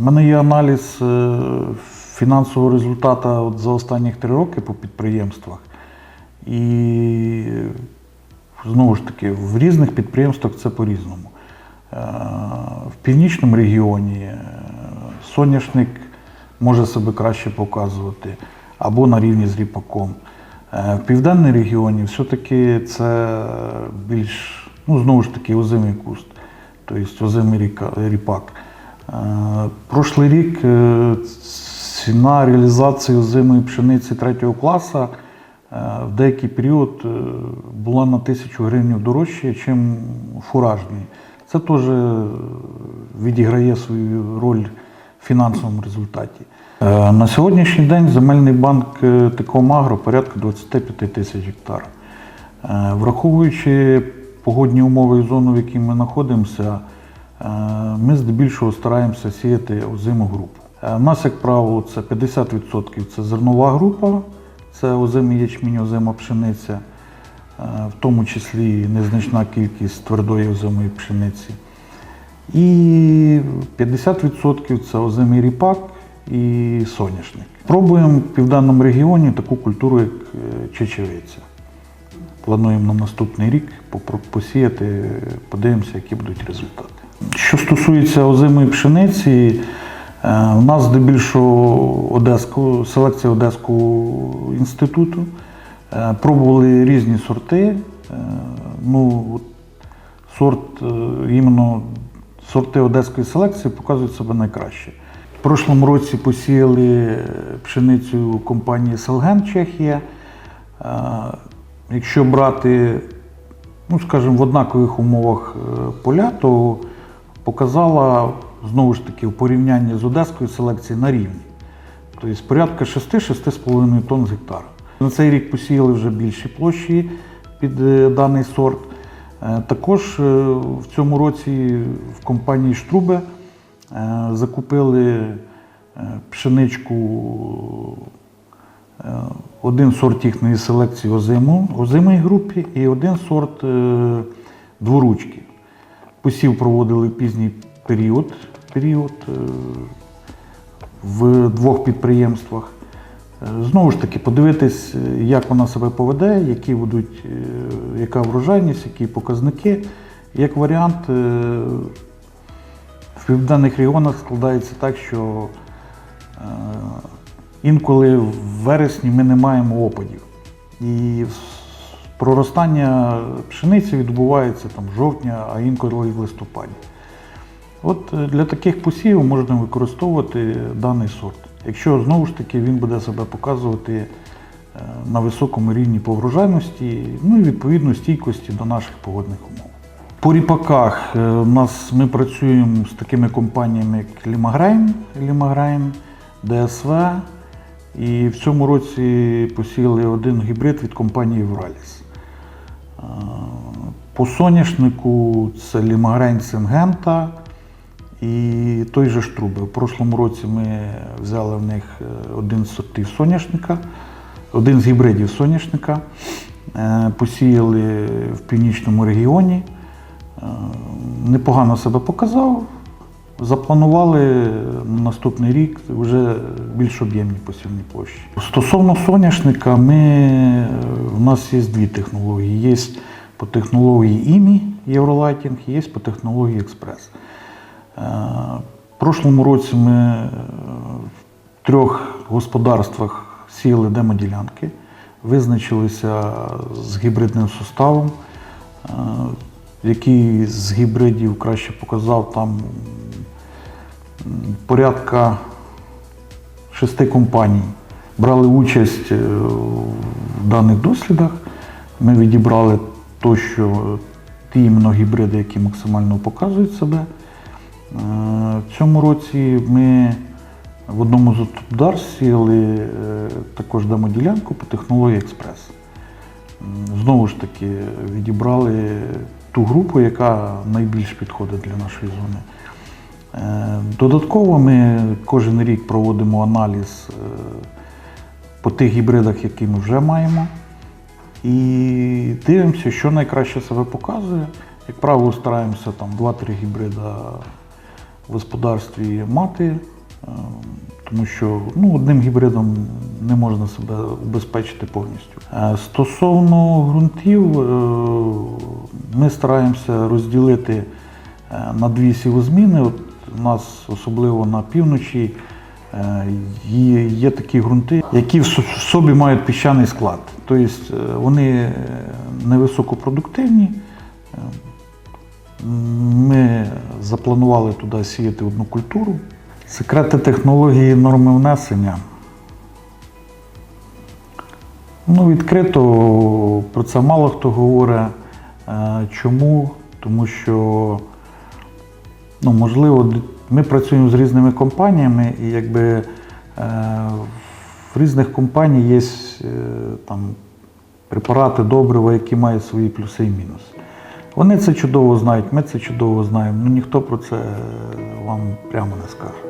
В мене є аналіз е, фінансового результату от за останні три роки по підприємствах. І знову ж таки, в різних підприємствах це по-різному. Е, В північному регіоні е, соняшник може себе краще показувати або на рівні з ріпаком. В південному регіоні все-таки це більш, ну знову ж таки, озимий куст, тобто озимий ріпак. Е, Прошлий рік е, ціна реалізації озимої пшениці третього класу е, в деякий період була на тисячу гривень дорожче, ніж фуражний. Це теж відіграє свою роль в фінансовому результаті. На сьогоднішній день земельний банк Тикомагро порядка 25 тисяч гектар. Враховуючи погодні умови і зону, в якій ми знаходимося, ми здебільшого стараємося сіяти озиму групу. Е, У нас, як правило, це 50% це зернова група, це озимий ячмінь, озима пшениця, е, в тому числі незначна кількість твердої озимої пшениці. І 50% це озимий ріпак і соняшник. Пробуємо в південному регіоні таку культуру, як е, чечевиця. Плануємо на наступний рік посіяти, подивимося, які будуть результати. Що стосується озимої пшениці, е, у нас здебільшого Одеську, селекція Одеського інституту. Е, Пробували різні сорти. Е, Ну, сорт, іменно сорти одеської селекції показують себе найкраще. В прошлому році посіяли пшеницю компанії Селген Чехія. Якщо брати, ну скажімо, в однакових умовах поля, то показала знову ж таки в порівнянні з одеською селекцією на рівні. Тобто порядка 6-6,5 тонн з гектара. На цей рік посіяли вже більші площі під е, даний сорт. Е, Також е, в цьому році в компанії Штрубе закупили пшеничку, один сорт їхньої селекції озимої групі і один сорт дворучки. Посів проводили пізній період, період е, в двох підприємствах. Е, Знову ж таки, подивитись, е, як вона себе поведе, які будуть, яка врожайність, які показники. Як варіант, в південних регіонах складається так, що інколи в вересні ми не маємо опадів. І проростання пшениці відбувається там в жовтні, а інколи і в листопаді. От е, для таких посівів можна використовувати даний сорт. Якщо знову ж таки він буде себе показувати е, на високому рівні по врожайності, ну і відповідно стійкості до наших погодних умов. По ріпаках е, у нас ми працюємо з такими компаніями, як Лімагрейн, Лімагрейн, ДСВ. І в цьому році посіяли один гібрид від компанії Враліс. По соняшнику це Лімагрейн Сингента і той же Штруби. В прошлому році ми взяли в них е, один з сортів соняшника, один з гібридів соняшника. Е, Посіяли в північному регіоні. Е, Непогано себе показав. Запланували наступний рік вже більш об'ємні посівні площі. Стосовно соняшника, ми, е, у нас є дві технології. Є по технології ІМІ Євролайтінг, є по технології Експрес. Е, В прошлому році ми е, в трьох господарствах сіяли демоділянки, визначилися з гібридним суставом, е, який з гібридів краще показав там порядка шести компаній. Брали участь е, в даних дослідах. Ми відібрали то, що ті гібриди, які максимально показують себе. Е, В цьому році ми в одному з топ сіяли е, також демоділянку по технології Експрес. Знову ж таки, відібрали ту групу, яка найбільш підходить для нашої зони. Е, Додатково ми кожен рік проводимо аналіз е, по тих гібридах, які ми вже маємо. І дивимося, що найкраще себе показує. Як правило, стараємося там 2-3 гібрида в господарстві мати, е, тому що ну, одним гібридом не можна себе убезпечити повністю. Стосовно ґрунтів, ми стараємося розділити на дві сівозміни. От у нас особливо на півночі е, є, такі ґрунти, які в собі мають піщаний склад. Тобто е, вони е, невисокопродуктивні. Ми запланували туди сіяти одну культуру. Секрети технології норми внесення. Ну, відкрито про це мало хто говорить. Чому? Тому що, ну, можливо, ми працюємо з різними компаніями, і якби е, в різних компаній є е, там, препарати добрива, які мають свої плюси і мінуси. Вони це чудово знають, ми це чудово знаємо, ну ніхто про це вам прямо не скаже.